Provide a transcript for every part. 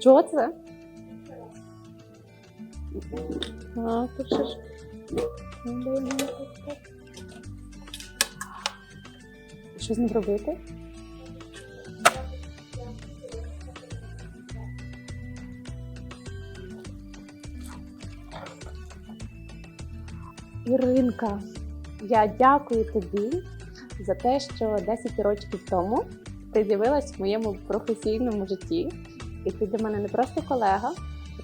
Що це? А, пишеш. Що з ним робити? Іринка, я дякую тобі за те, що 10 років тому ти з'явилась в моєму професійному житті. І ти для мене не просто колега,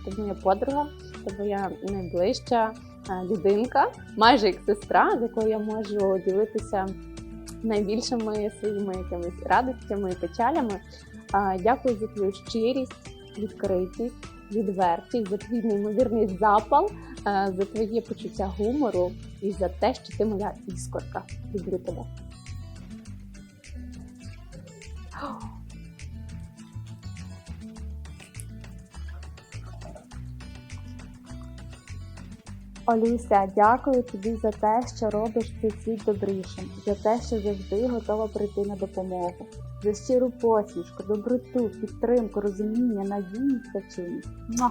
ти моя подруга, ти моя найближча е, людинка, майже як сестра, з якою я можу ділитися найбільшими своїми якимись радостями і печалями. Дякую за твою щирість, відкритість, відвертість, за твій неймовірний запал, е, за твоє почуття гумору і за те, що ти моя іскорка. Люблю тебе. Олюся, дякую тобі за те, що робиш цей світ добрішим, за те, що завжди готова прийти на допомогу, за щиру посмішку, доброту, підтримку, розуміння, надійність та чуйність. Муа!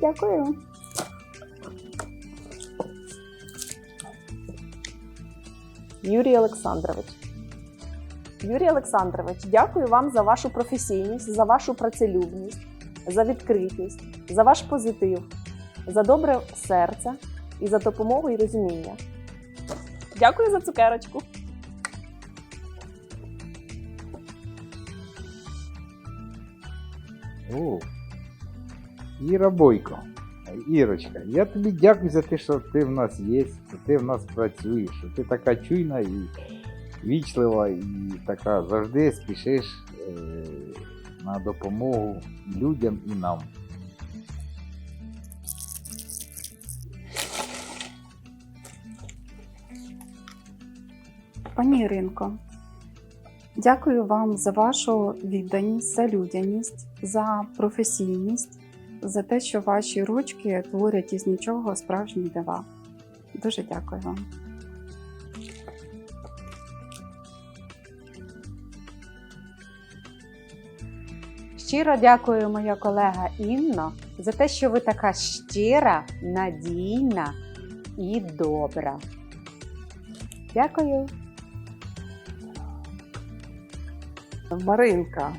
Дякую. Юрій Олександрович. Юрій Олександрович, дякую вам за вашу професійність, за вашу працелюбність, за відкритість, за ваш позитив, за добре серце і за допомогу і розуміння. Дякую за цукерочку. О, Іра Бойко. Ірочка, я тобі дякую за те, що ти в нас є, що ти в нас працюєш, що ти така чуйна і вічлива, і така завжди спішиш е, на допомогу людям і нам. Пані Іринко, дякую вам за вашу відданість, за людяність, за професійність, за те, що ваші ручки творять із нічого справжні дива. Дуже дякую вам. Щиро дякую, моя колега Інно, за те, що ви така щира, надійна і добра. Дякую. Маринка,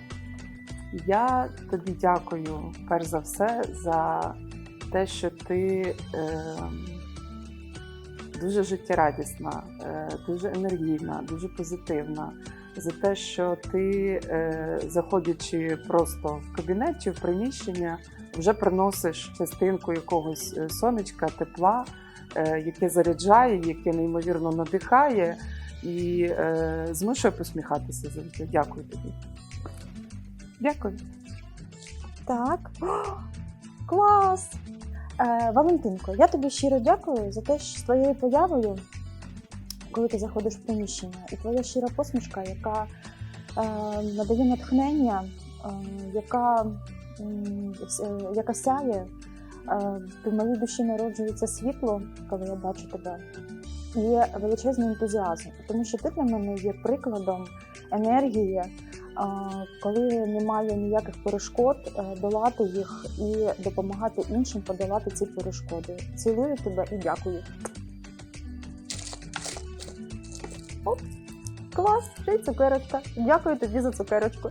я тобі дякую перш за все за те, що ти е, дуже життєрадісна, е, дуже енергійна, дуже позитивна. За те, що ти, е, заходячи просто в кабінет чи в приміщення, вже приносиш частинку якогось е, сонечка, тепла, е, яке заряджає, яке неймовірно надихає і е, змушує посміхатися завжди. Дякую тобі. Дякую. Так. О, клас! Е, Валентинко, я тобі щиро дякую за те, що з твоєю появою, коли ти заходиш в приміщення, і твоя щира посмішка, яка е, надає натхнення, е, яка, е, яка сяє, е, в моїй душі народжується світло, коли я бачу тебе. Є величезний ентузіазм, тому що ти для мене є прикладом енергії, коли немає ніяких перешкод, е, долати їх і допомагати іншим подолати ці перешкоди. Цілую тебе і дякую. Оп, клас, ще й цукерочка. Дякую тобі за цукерочку.